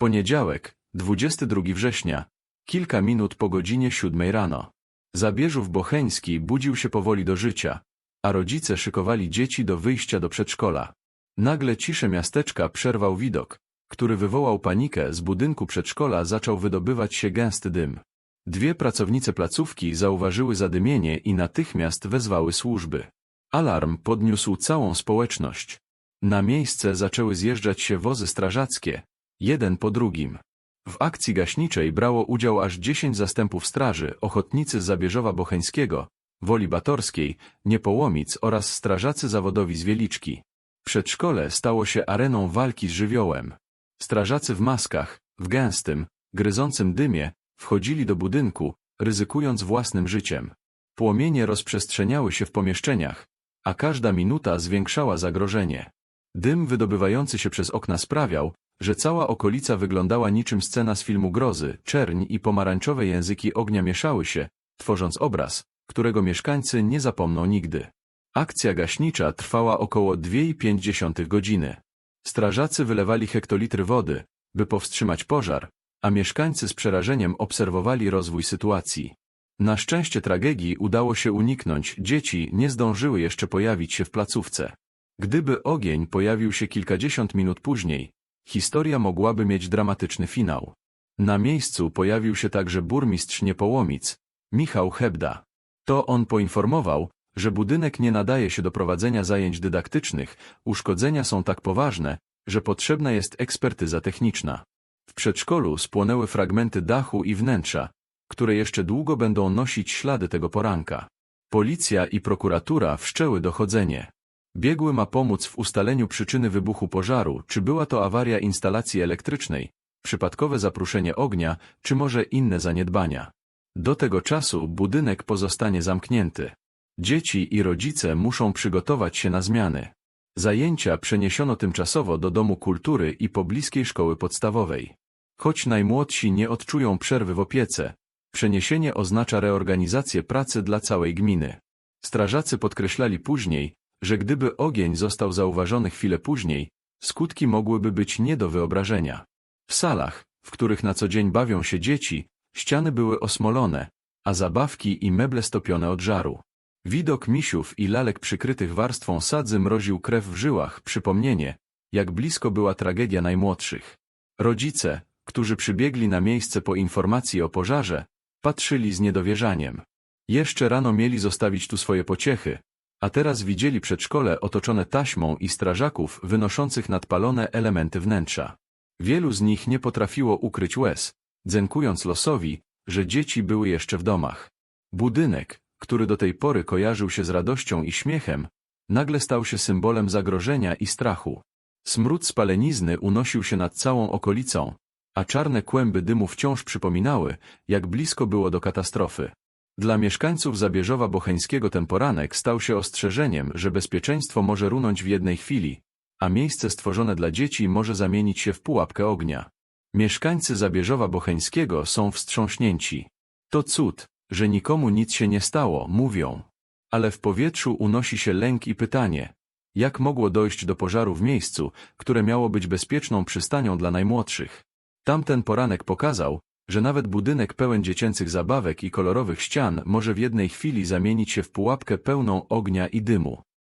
Poniedziałek, 22 września. Kilka minut po godzinie siódmej rano. Zabierzów Bocheński budził się powoli do życia, a rodzice szykowali dzieci do wyjścia do przedszkola. Nagle ciszę miasteczka przerwał widok, który wywołał panikę, z budynku przedszkola zaczął wydobywać się gęsty dym. Dwie pracownice placówki zauważyły zadymienie i natychmiast wezwały służby. Alarm podniósł całą społeczność. Na miejsce zaczęły zjeżdżać się wozy strażackie, jeden po drugim. W akcji gaśniczej brało udział aż 10 zastępów straży, ochotnicy Zabierzowa Bocheńskiego, Woli Batorskiej, Niepołomic oraz strażacy zawodowi z Wieliczki. Przedszkole stało się areną walki z żywiołem. Strażacy w maskach, w gęstym, gryzącym dymie, wchodzili do budynku, ryzykując własnym życiem. Płomienie rozprzestrzeniały się w pomieszczeniach, a każda minuta zwiększała zagrożenie. Dym wydobywający się przez okna sprawiał, że cała okolica wyglądała niczym scena z filmu grozy, czerń i pomarańczowe języki ognia mieszały się, tworząc obraz, którego mieszkańcy nie zapomną nigdy. Akcja gaśnicza trwała około 2,5 godziny. Strażacy wylewali hektolitry wody, by powstrzymać pożar, a mieszkańcy z przerażeniem obserwowali rozwój sytuacji. Na szczęście tragedii udało się uniknąć, dzieci nie zdążyły jeszcze pojawić się w placówce. Gdyby ogień pojawił się kilkadziesiąt minut później, historia mogłaby mieć dramatyczny finał. Na miejscu pojawił się także burmistrz Niepołomic, Michał Hebda. To on poinformował, że budynek nie nadaje się do prowadzenia zajęć dydaktycznych, uszkodzenia są tak poważne, że potrzebna jest ekspertyza techniczna. W przedszkolu spłonęły fragmenty dachu i wnętrza, które jeszcze długo będą nosić ślady tego poranka. Policja i prokuratura wszczęły dochodzenie. Biegły ma pomóc w ustaleniu przyczyny wybuchu pożaru, czy była to awaria instalacji elektrycznej, przypadkowe zapruszenie ognia, czy może inne zaniedbania. Do tego czasu budynek pozostanie zamknięty. Dzieci i rodzice muszą przygotować się na zmiany. Zajęcia przeniesiono tymczasowo do Domu Kultury i pobliskiej szkoły podstawowej. Choć najmłodsi nie odczują przerwy w opiece, przeniesienie oznacza reorganizację pracy dla całej gminy. Strażacy podkreślali później, że gdyby ogień został zauważony chwilę później, skutki mogłyby być nie do wyobrażenia. W salach, w których na co dzień bawią się dzieci, ściany były osmolone, a zabawki i meble stopione od żaru. Widok misiów i lalek przykrytych warstwą sadzy mroził krew w żyłach, przypomnienie, jak blisko była tragedia najmłodszych. Rodzice, którzy przybiegli na miejsce po informacji o pożarze, patrzyli z niedowierzaniem. Jeszcze rano mieli zostawić tu swoje pociechy, a teraz widzieli przedszkole otoczone taśmą i strażaków wynoszących nadpalone elementy wnętrza. Wielu z nich nie potrafiło ukryć łez, dzękując losowi, że dzieci były jeszcze w domach. Budynek, który do tej pory kojarzył się z radością i śmiechem, nagle stał się symbolem zagrożenia i strachu. Smród spalenizny unosił się nad całą okolicą, a czarne kłęby dymu wciąż przypominały, jak blisko było do katastrofy. Dla mieszkańców Zabierzowa Bocheńskiego ten poranek stał się ostrzeżeniem, że bezpieczeństwo może runąć w jednej chwili, a miejsce stworzone dla dzieci może zamienić się w pułapkę ognia. Mieszkańcy Zabierzowa Bocheńskiego są wstrząśnięci. To cud, że nikomu nic się nie stało, mówią. Ale w powietrzu unosi się lęk i pytanie, jak mogło dojść do pożaru w miejscu, które miało być bezpieczną przystanią dla najmłodszych. Tamten poranek pokazał, że nawet budynek pełen dziecięcych zabawek i kolorowych ścian może w jednej chwili zamienić się w pułapkę pełną ognia i dymu.